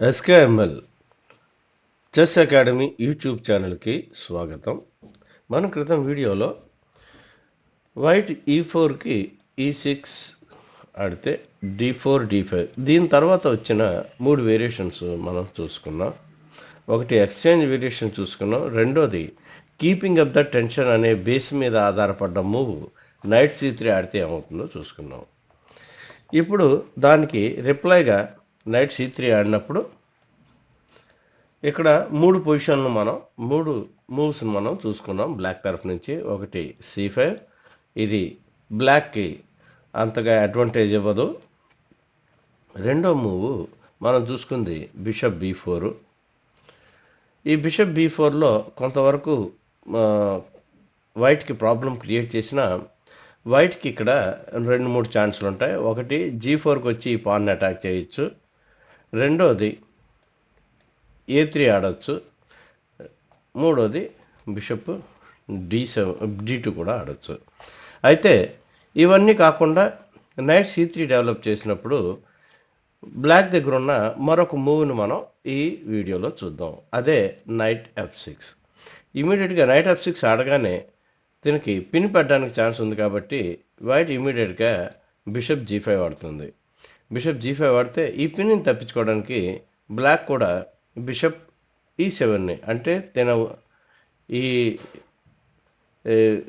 SKML chess academy YouTube ఛానల్కి స్వాగతం. మన క్రితం వీడియోలో వైట్ ఈ ఫోర్కి ఈ సిక్స్ ఆడితే డి ఫోర్ డి ఫైవ్ దీని తర్వాత వచ్చిన మూడు వేరియేషన్స్ మనం చూసుకున్నాం. ఒకటి ఎక్స్చేంజ్ వేరియేషన్ చూసుకున్నాం. రెండోది కీపింగ్ అప్ ద టెన్షన్ అనే బేస్ మీద ఆధారపడ్డ మూవ్ నైట్ సి త్రీ ఆడితే ఏమవుతుందో చూసుకున్నాం. ఇప్పుడు దానికి రిప్లైగా నైట్ సి త్రీ ఆడినప్పుడు ఇక్కడ మూడు పొజిషన్లు మనం మూడు మూవ్స్ మనం చూసుకున్నాం. బ్లాక్ తరఫు నుంచి ఒకటి సి ఫైవ్ ఇది బ్లాక్కి అంతగా అడ్వాంటేజ్ ఇవ్వదు. రెండో మూవ్ మనం చూసుకుంది బిషప్ బి ఫోరు. ఈ బిషప్ బి ఫోర్లో కొంతవరకు వైట్కి ప్రాబ్లం క్రియేట్ చేసిన వైట్కి ఇక్కడ రెండు మూడు ఛాన్సులు ఉంటాయి ఒకటి జీ ఫోర్కి వచ్చి ఈ పాన్ని అటాక్ చేయొచ్చు. రెండోది ఏ త్రీ ఆడచ్చు. మూడోది bishop D seven D two కూడా ఆడచ్చు. అయితే ఇవన్నీ కాకుండా నైట్ సి త్రీ డెవలప్ చేసినప్పుడు బ్లాక్ దగ్గర ఉన్న మరొక మూవ్ని మనం ఈ వీడియోలో చూద్దాం. అదే నైట్ ఎఫ్ సిక్స్. ఇమీడియట్గా నైట్ ఎఫ్ సిక్స్ ఆడగానే దీనికి పిన్ పెట్టడానికి ఛాన్స్ ఉంది కాబట్టి వైట్ ఇమీడియట్గా బిషప్ జీ ఫైవ్ ఆడుతుంది. బిషప్ జీ ఫైవ్ ఆడితే ఈ పిన్ని తప్పించుకోవడానికి బ్లాక్ కూడా బిషప్ ఈ సెవెన్ని అంటే తన ఈ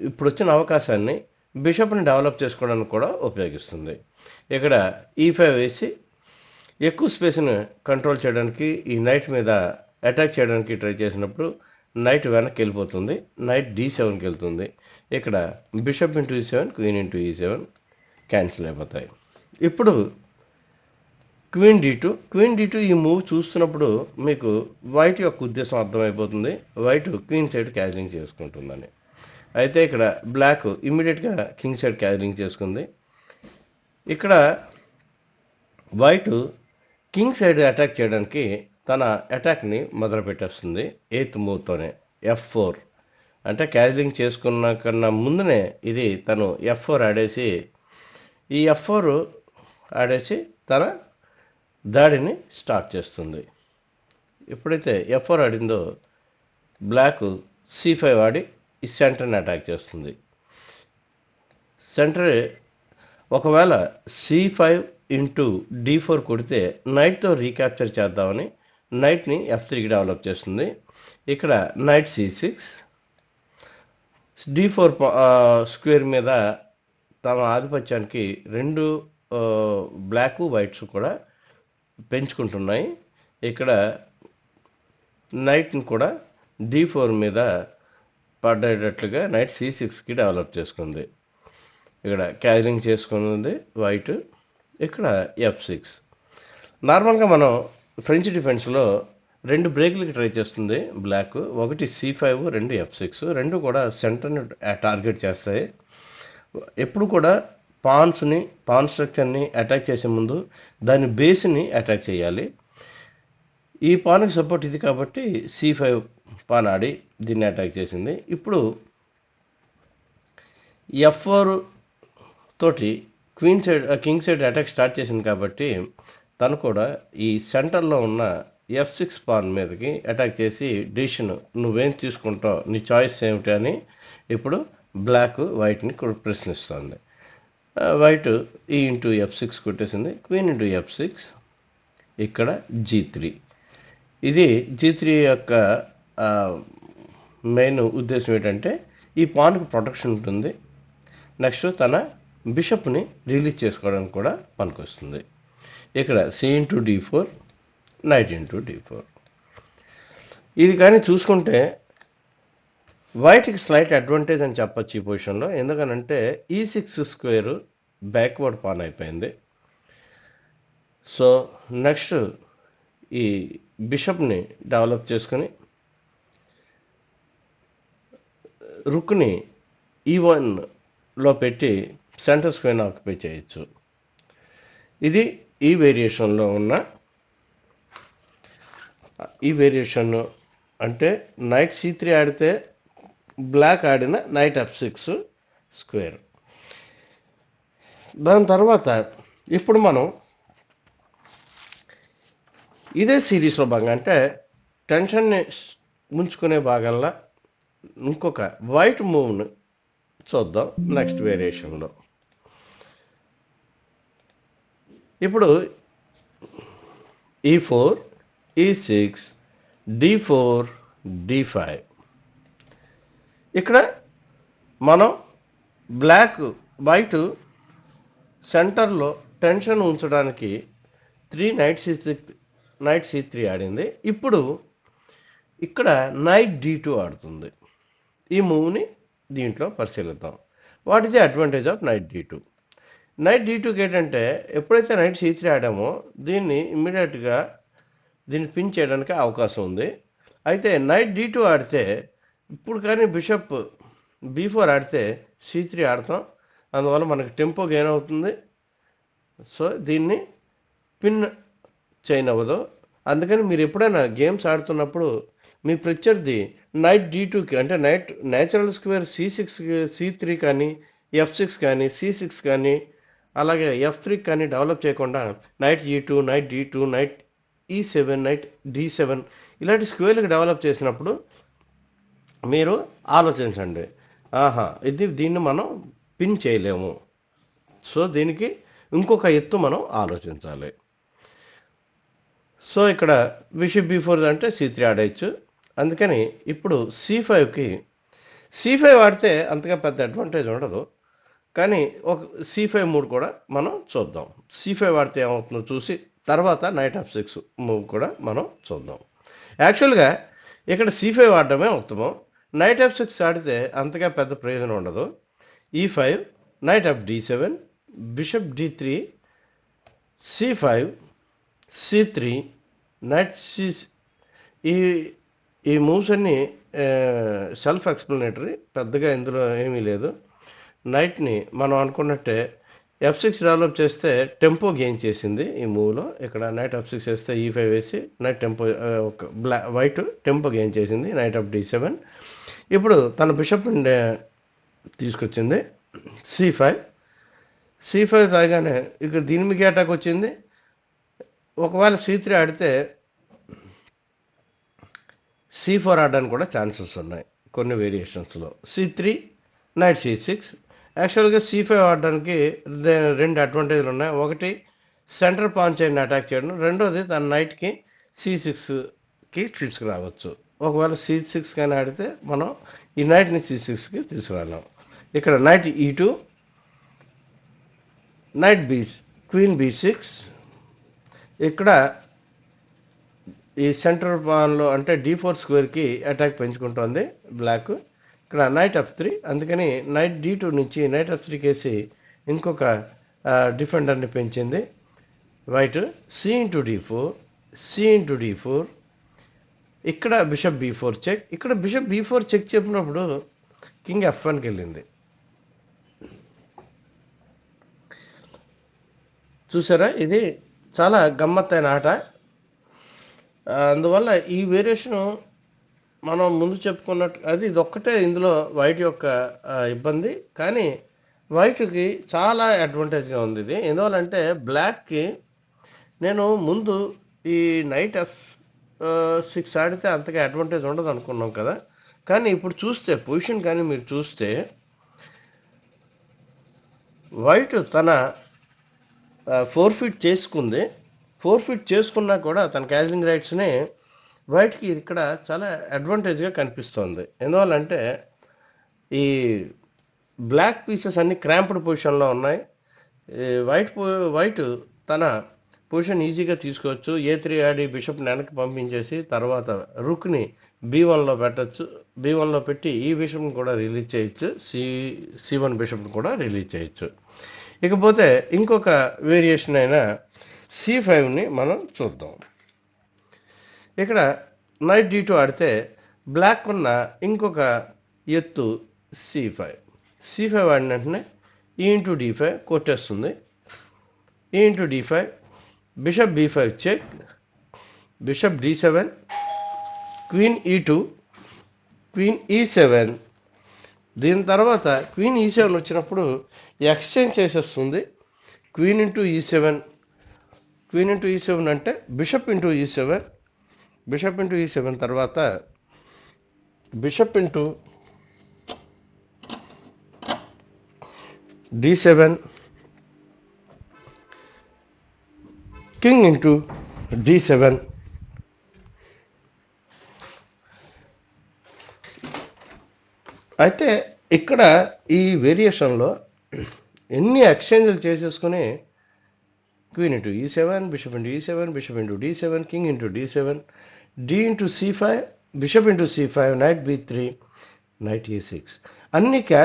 ఇప్పుడు వచ్చిన అవకాశాన్ని బిషప్ని డెవలప్ చేసుకోవడానికి కూడా ఉపయోగిస్తుంది. ఇక్కడ ఈ ఫైవ్ వేసి ఎక్కువ స్పేస్ని కంట్రోల్ చేయడానికి ఈ నైట్ మీద అటాక్ చేయడానికి ట్రై చేసినప్పుడు నైట్ వెనక్కి వెళ్ళిపోతుంది. నైట్ డి సెవెన్కి వెళ్తుంది. ఇక్కడ bishop into E seven queen into E seven cancel అయిపోతాయి. ఇప్పుడు queen D two. Queen D two ఈ మూవ్ చూస్తున్నప్పుడు మీకు వైట్ యొక్క ఉద్దేశం అర్థమైపోతుంది. వైట్ క్వీన్ సైడ్ క్యాజలింగ్ చేసుకుంటుందని. అయితే ఇక్కడ బ్లాక్ ఇమ్మీడియట్గా కింగ్ సైడ్ క్యాజలింగ్ చేసుకుంది. ఇక్కడ వైట్ కింగ్ సైడ్ అటాక్ చేయడానికి తన అటాక్ని మొదలు పెట్టేస్తుంది. ఎయిత్ మూవ్తోనే ఎఫ్ ఫోర్. అంటే క్యాజిలింగ్ చేసుకున్న కన్నా ముందునే ఇది తను ఎఫ్ ఫోర్ ఆడేసి ఈ ఎఫ్ ఫోర్ ఆడేసి తన దాడిని స్టార్ట్ చేస్తుంది. ఎప్పుడైతే ఎఫ్ ఫోర్ ఆడిందో బ్లాక్ సి ఫైవ్ ఆడి ఈ సెంటర్ని అటాక్ చేస్తుంది. సెంటర్ ఒకవేళ C five into D four కొడితే నైట్తో రీక్యాప్చర్ చేద్దామని నైట్ని ఎఫ్ త్రీకి డెవలప్ చేస్తుంది. ఇక్కడ knight C six D four square మీద తమ ఆధిపత్యానికి రెండు బ్లాక్ వైట్స్ కూడా పెంచుకుంటున్నాయి. ఇక్కడ నైట్ని కూడా డి ఫోర్ మీద పడేటట్లుగా నైట్ సి సిక్స్కి డెవలప్ చేసుకుంది. ఇక్కడ క్యారింగ్ చేసుకున్నది వైట్ ఇక్కడ ఎఫ్ సిక్స్. నార్మల్గా మనం ఫ్రెంచ్ డిఫెన్స్లో రెండు బ్రేకులకి ట్రై చేస్తుంది బ్లాక్ ఒకటి సి ఫైవ్ రెండు ఎఫ్ సిక్స్. రెండు కూడా సెంటర్ని టార్గెట్ చేస్తాయి. ఎప్పుడు కూడా పాన్స్ని పాన్ స్ట్రక్చర్ని అటాక్ చేసే ముందు దాని బేస్ని అటాక్ చేయాలి. ఈ పాన్కి సపోర్ట్ ఇది కాబట్టి సి ఫైవ్ పాన్ ఆడి దీన్ని అటాక్ చేసింది. ఇప్పుడు ఎఫ్ ఫోర్ తోటి queen side king side attack start చేసింది కాబట్టి తను కూడా ఈ సెంటర్లో ఉన్న ఎఫ్ సిక్స్ పాన్ మీదకి అటాక్ చేసి డిసిషన్ నువ్వేం తీసుకుంటావు? నీ చాయిస్ ఏమిటి అని ఇప్పుడు బ్లాక్ వైట్ని ప్రశ్నిస్తుంది. White E into F six కొట్టేసింది. క్వీన్ ఇంటూ ఎఫ్ సిక్స్ ఇక్కడ జీ త్రీ ఇది జీ త్రీ యొక్క uh, మెయిన్ ఉద్దేశం ఏంటంటే ఈ పాన్కు ప్రొటెక్షన్ ఉంటుంది. నెక్స్ట్ తన బిషప్ని రిలీజ్ చేసుకోవడానికి కూడా పనికొస్తుంది. ఇక్కడ C into D four knight into D four ఇది కానీ చూసుకుంటే వైట్కి స్లైట్ అడ్వాంటేజ్ అని చెప్పచ్చు ఈ పొజిషన్లో ఎందుకనంటే e E six square backward pawn అయిపోయింది. సో నెక్స్ట్ ఈ బిషప్ని డెవలప్ చేసుకొని రుక్ని ఈ వన్లో పెట్టి సెంటర్ స్క్వేర్ని ఆక్యుపై చేయొచ్చు. ఇది ఈ వేరియేషన్లో ఉన్న ఈ వేరియేషన్ అంటే నైట్ సి త్రీ ఆడితే బ్లాక్ ఆడిన నైట్ అప్ సిక్స్ స్క్వేర్ దాని తర్వాత ఇప్పుడు మనం ఇదే సిరీస్లో భాగంగా అంటే టెన్షన్ని ముంచుకునే భాగంలో ఇంకొక వైట్ మూవ్ని చూద్దాం నెక్స్ట్ వేరియేషన్లో ఇప్పుడు E four E six D four D five ఇక్కడ మనం బ్లాక్ వైట్ సెంటర్లో టెన్షన్ ఉంచడానికి three knight C knight C three ఆడింది. ఇప్పుడు ఇక్కడ నైట్ డి టూ ఆడుతుంది. ఈ మూవ్ని దీంట్లో పరిశీలిద్దాం. What is the advantage of knight D two? Knight D టూకి ఏంటంటే ఎప్పుడైతే నైట్ సి త్రీ ఆడామో దీన్ని ఇమ్మీడియట్గా దీన్ని పిన్ చేయడానికి అవకాశం ఉంది. అయితే నైట్ డి టూ ఆడితే ఇప్పుడు కానీ బిషప్ బీ ఫోర్ ఆడితే సి త్రీ ఆడతాం. అందువల్ల మనకి టెంపో గెయిన్ అవుతుంది. సో దీన్ని పిన్ చైన్ అవ్వదు. అందుకని మీరు ఎప్పుడైనా గేమ్స్ ఆడుతున్నప్పుడు మీ ప్రత్యర్థి నైట్ డి టూకి అంటే knight natural square C six C three కానీ ఎఫ్ సిక్స్ కానీ సి సిక్స్ కానీ అలాగే ఎఫ్ త్రీ కానీ డెవలప్ చేయకుండా knight E two knight D two knight E seven knight D seven ఇలాంటి స్క్వేర్లకు డెవలప్ చేసినప్పుడు మీరు ఆలోచించండి. ఆహా ఇది దీన్ని మనం పిన్ చేయలేము. సో దీనికి ఇంకొక ఎత్తు మనం ఆలోచించాలి. సో ఇక్కడ విషి బిఫోర్ అంటే సి త్రీ ఆడేయచ్చు. అందుకని ఇప్పుడు సి ఫైవ్కి సి ఫైవ్ ఆడితే అంతగా పెద్ద అడ్వాంటేజ్ ఉండదు. కానీ ఒక సి ఫైవ్ మూడు కూడా మనం చూద్దాం. సి ఫైవ్ ఆడితే ఏమవుతుందో చూసి తర్వాత నైట్ ఆఫ్ సిక్స్ మూవ్ కూడా మనం చూద్దాం. యాక్చువల్గా ఇక్కడ సి ఫైవ్ ఆడడమే ఉత్తమం. నైట్ ఆఫ్ సిక్స్ ఆడితే అంతగా పెద్ద ప్రయోజనం ఉండదు. E five knight F D seven bishop D three C five C three knight C ఈ ఈ మూవ్స్ అన్నీ సెల్ఫ్ ఎక్స్ప్లెనేటరీ పెద్దగా ఇందులో ఏమీ లేదు. నైట్ని మనం అనుకున్నట్టే ఎఫ్ సిక్స్ డెవలప్ చేస్తే టెంపో గెయిన్ చేసింది ఈ మూవ్లో ఇక్కడ నైట్ ఎఫ్ సిక్స్ వేస్తే e ఈ ఫైవ్ వేసి నైట్ టెంపో ఒక బ్లా వైట్ టెంపో గెయిన్ చేసింది నైట్ ఆఫ్ డి సెవెన్ ఇప్పుడు తన బిషప్ తీసుకొచ్చింది. సి ఫైవ్ సి ఫైవ్ తాగానే ఇక్కడ దీని మీకు అటాక్ వచ్చింది. ఒకవేళ సి త్రీ ఆడితే సి ఫోర్ ఆడడానికి కూడా ఛాన్సెస్ ఉన్నాయి కొన్ని వేరియేషన్స్లో C three knight C six యాక్చువల్గా సి ఫైవ్ ఆడడానికి రెండు అడ్వాంటేజ్లు ఉన్నాయి. ఒకటి సెంటర్ పాన్ చైన్ అటాక్ చేయడం. రెండోది తన నైట్కి సి సిక్స్కి తీసుకురావచ్చు. ఒకవేళ సి సిక్స్ కానీ ఆడితే మనం ఈ నైట్ని సి సిక్స్కి తీసుకురాలేం ఇక్కడ knight E two knight B queen B six. ఇక్కడ ఈ సెంటర్ పాన్లో అంటే డి ఫోర్ స్క్వేర్కి అటాక్ పెంచుకుంటోంది బ్లాక్. ఇక్కడ నైట్ ఎఫ్ త్రీ అందుకని నైట్ డి టూ నుంచి నైట్ ఎఫ్ త్రీకి వేసి ఇంకొక డిఫెండర్ని పెంచింది. White C into D four C into D four ఇక్కడ బిషప్ బీ ఫోర్ చెక్ ఇక్కడ బిషప్ బీ ఫోర్ చెక్ చెప్పినప్పుడు కింగ్ ఎఫ్ వన్కి వెళ్ళింది. చూసారా? ఇది చాలా గమ్మత్తైన ఆట. అందువల్ల ఈ వేరియేషను మనం ముందు చెప్పుకున్నట్టు అది ఇది ఒక్కటే ఇందులో వైట్ యొక్క ఇబ్బంది. కానీ వైట్కి చాలా అడ్వాంటేజ్గా ఉంది ఇది. ఎందువల్లంటే బ్లాక్కి నేను ముందు ఈ నైట్ ఎఫ్ సిక్స్ ఆడితే అంతగా అడ్వాంటేజ్ ఉండదు అనుకున్నాం కదా. కానీ ఇప్పుడు చూస్తే పొజిషన్ కానీ మీరు చూస్తే వైట్ తన ఫోర్ ఫీట్ చేసుకుంది. ఫోర్ ఫీట్ చేసుకున్నా కూడా తన క్యాజింగ్ రైట్స్ని వైట్కి ఇక్కడ చాలా అడ్వాంటేజ్గా కనిపిస్తోంది. ఎందువల్లంటే ఈ బ్లాక్ పీసెస్ అన్ని క్రాంప్డ్ పొజిషన్లో ఉన్నాయి. ఈ వైట్ వైట్ తన పొజిషన్ ఈజీగా తీసుకోవచ్చు. ఏ త్రీ ఆడి బిషప్ని వెనక్కి పంపించేసి తర్వాత రుక్ని బీ వన్లో పెట్టచ్చు. బీ వన్లో పెట్టి ఈ బిషప్ని కూడా రిలీజ్ చేయొచ్చు. సి సి వన్ బిషప్ని కూడా రిలీజ్ చేయొచ్చు. ఇకపోతే ఇంకొక వేరియేషన్ అయిన సి ఫైవ్ని మనం చూద్దాం. ఇక్కడ నైట్ డి టూ ఆడితే బ్లాక్ ఉన్న ఇంకొక ఎత్తు సి ఫైవ్. సి ఫైవ్ ఆడిన వెంటనే ఈ ఇంటూ డి ఫైవ్ కొట్టేస్తుంది. E into D five bishop B five check bishop D seven queen E two queen E seven దీని తర్వాత క్వీన్ ఈ సెవెన్ వచ్చినప్పుడు ఎక్స్చేంజ్ చేసేస్తుంది queen into E seven queen into E seven అంటే bishop into E seven bishop into E seven తర్వాత bishop into D seven king into D seven అయితే ఇక్కడ ఈ వేరియేషన్లో ఎన్ని ఎక్స్చేంజ్లు చేసేసుకుని queen into E seven bishop into E seven bishop into D seven king into D seven D into C five bishop into C five knight B three knight E six అన్ని క్యా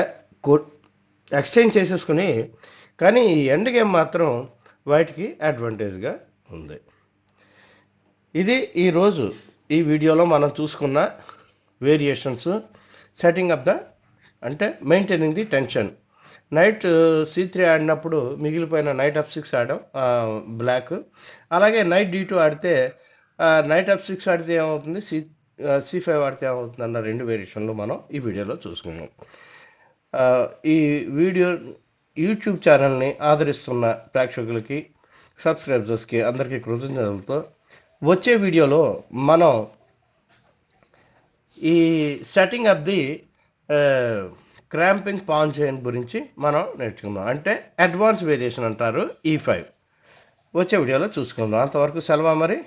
exchange చేసేసుకుని కానీ ఈ end game మాత్రం వైట్కి అడ్వాంటేజ్గా ఉంది. ఇది ఈరోజు ఈ వీడియోలో మనం చూసుకున్న వేరియేషన్స్ సెట్టింగ్ అప్ ద అంటే maintaining the tension knight C three ఆడినప్పుడు మిగిలిపోయిన నైట్ ఆఫ్ సిక్స్ ఆడడం బ్లాక్ అలాగే నైట్ డి టూ ఆడితే నైట్ ఆఫ్ సిక్స్ ఆడితే ఏమవుతుంది? సి సి ఫైవ్ ఆడితే ఏమవుతుంది? అన్న రెండు వేరియేషన్లు మనం ఈ వీడియోలో చూసుకున్నాం. ఈ వీడియో యూట్యూబ్ ఛానల్ని ఆదరిస్తున్న ప్రేక్షకులకి సబ్స్క్రైబర్స్కి అందరికీ కృతజ్ఞతలతో వచ్చే వీడియోలో మనం ఈ setting of the cramping pawn chain గురించి మనం నేర్చుకుందాం. అంటే అడ్వాన్స్ వేరియేషన్ అంటారు e ఈ ఫైవ్ వచ్చే వీడియోలో చూసుకుందాం. అంతవరకు సెలవు మరి?